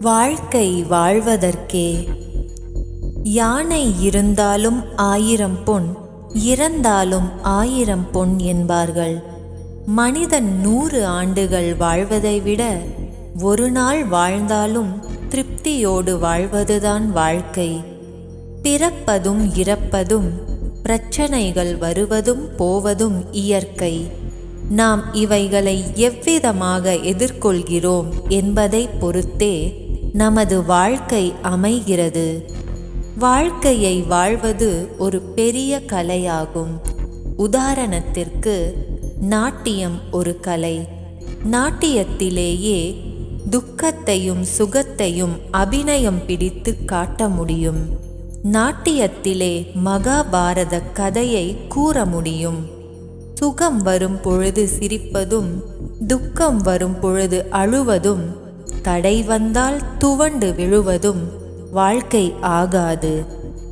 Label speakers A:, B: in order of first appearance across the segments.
A: வாழ்க்கை வாழ்வதற்கே. யானை இருந்தாலும் ஆயிரம் பொன் இறந்தாலும் ஆயிரம் பொன் என்பார்கள். மனிதன் நூறு ஆண்டுகள் வாழ்வதை விட ஒரு நாள் வாழ்ந்தாலும் திருப்தியோடு வாழ்வதுதான் வாழ்க்கை. பிறப்பதும் இறப்பதும் பிரச்சனைகள் வருவதும் போவதும் இயற்கை. நாம் இவைகளை எவ்விதமாக எதிர்கொள்கிறோம் என்பதை பொறுத்தே நமது வாழ்க்கை அமைகிறது. வாழ்க்கையை வாழ்வது ஒரு பெரிய கலையாகும். உதாரணத்திற்கு நாட்டியம் ஒரு கலை. நாட்டியத்திலேயே துக்கத்தையும் சுகத்தையும் அபிநயம் பிடித்து காட்ட முடியும். நாட்டியத்திலே மகாபாரத கதையை கூற முடியும். சுகம் வரும் பொழுது சிரிப்பதும் துக்கம் வரும் பொழுது அழுவதும் தடை வந்தால் துவண்டு விழுவதும் வாழ்க்கை ஆகாது.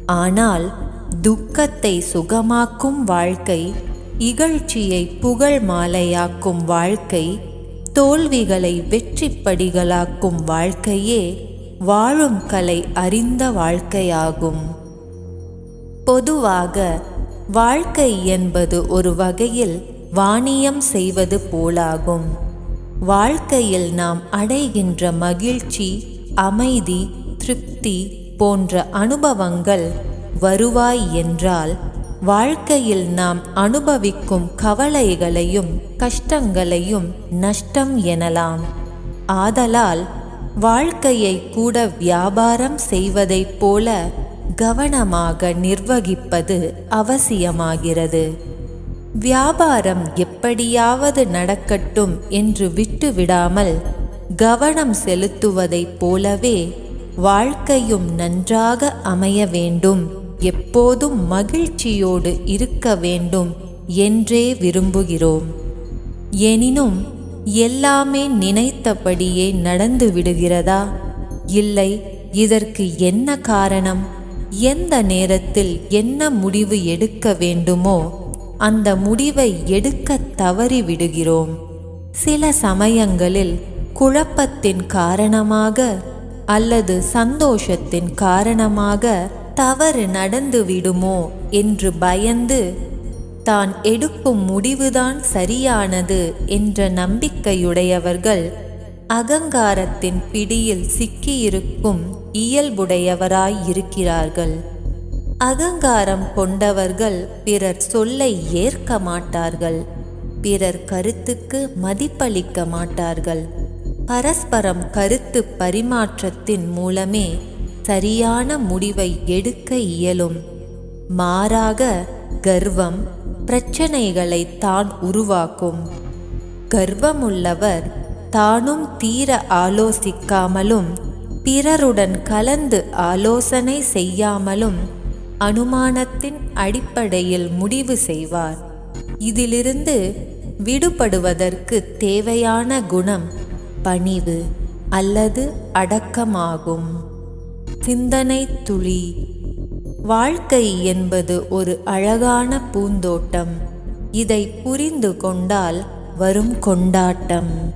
A: ஆனால் துக்கத்தை சுகமாக்கும் வாழ்க்கை இகழ்ச்சியை புகழ் மாலையாக்கும் வாழ்க்கை தோல்விகளை வெற்றிப்படிகளாக்கும் வாழ்க்கையே வாழும் கலை அறிந்த வாழ்க்கையாகும். பொதுவாக வாழ்க்கை என்பது ஒரு வகையில் வாணியம் செய்வது போலாகும். வாழ்க்கையில் நாம் அடைகின்ற மகிழ்ச்சி அமைதி திருப்தி போன்ற அனுபவங்கள் வருவாய் என்றால் வாழ்க்கையில் நாம் அனுபவிக்கும் கவலைகளையும் கஷ்டங்களையும் நஷ்டம் எனலாம். ஆதலால் வாழ்க்கையை கூட வியாபாரம் செய்வதைப் போல கவனமாக நிர்வகிப்பது அவசியமாகிறது. வியாபாரம் எப்படியாவது நடக்கட்டும் என்று விட்டுவிடாமல் கவனம் செலுத்துவதைப் போலவே வாழ்க்கையும் நன்றாக அமைய வேண்டும். எப்போதும் மகிழ்ச்சியோடு இருக்க வேண்டும் என்றே விரும்புகிறோம். எனினும் எல்லாமே நினைத்தபடியே நடந்து விடுகிறதா? இல்லை இதற்கு என்ன காரணம்? எந்த நேரத்தில் என்ன முடிவு எடுக்க வேண்டுமோ அந்த முடிவை எடுக்க தவறி விடுகிறோம் சில சமயங்களில் குழப்பத்தின் காரணமாக அல்லது சந்தோஷத்தின் காரணமாக தவறு நடந்து விடுமோ என்று பயந்து தான் எடுக்கும் முடிவுதான் சரியானது என்ற நம்பிக்கையுடையவர்கள் அகங்காரத்தின் பிடியில் சிக்கியிருக்கும் இயல்புடையவராய் இருக்கிறார்கள். அகங்காரம் கொண்டவர்கள் பிறர் சொல்லை ஏற்க மாட்டார்கள். பிறர் கருத்துக்கு மதிப்பளிக்க மாட்டார்கள். பரஸ்பரம் கருத்து பரிமாற்றத்தின் மூலமே சரியான முடிவை எடுக்க இயலும். மாறாக கர்வம் பிரச்சனைகளை தான் உருவாக்கும். கர்வமுள்ளவர் தானும் தீர ஆலோசிக்காமலும் பிறருடன் கலந்து ஆலோசனை செய்யாமலும் அனுமானத்தின் அடிப்படையில் முடிவு செய்வார். இதிலிருந்து விடுபடுவதற்கு தேவையான குணம் பணிவு அல்லது அடக்கமாகும். சிந்தனை துளி. வாழ்க்கை என்பது ஒரு அழகான பூந்தோட்டம். இதை புரிந்து கொண்டால் வரும் கொண்டாட்டம்.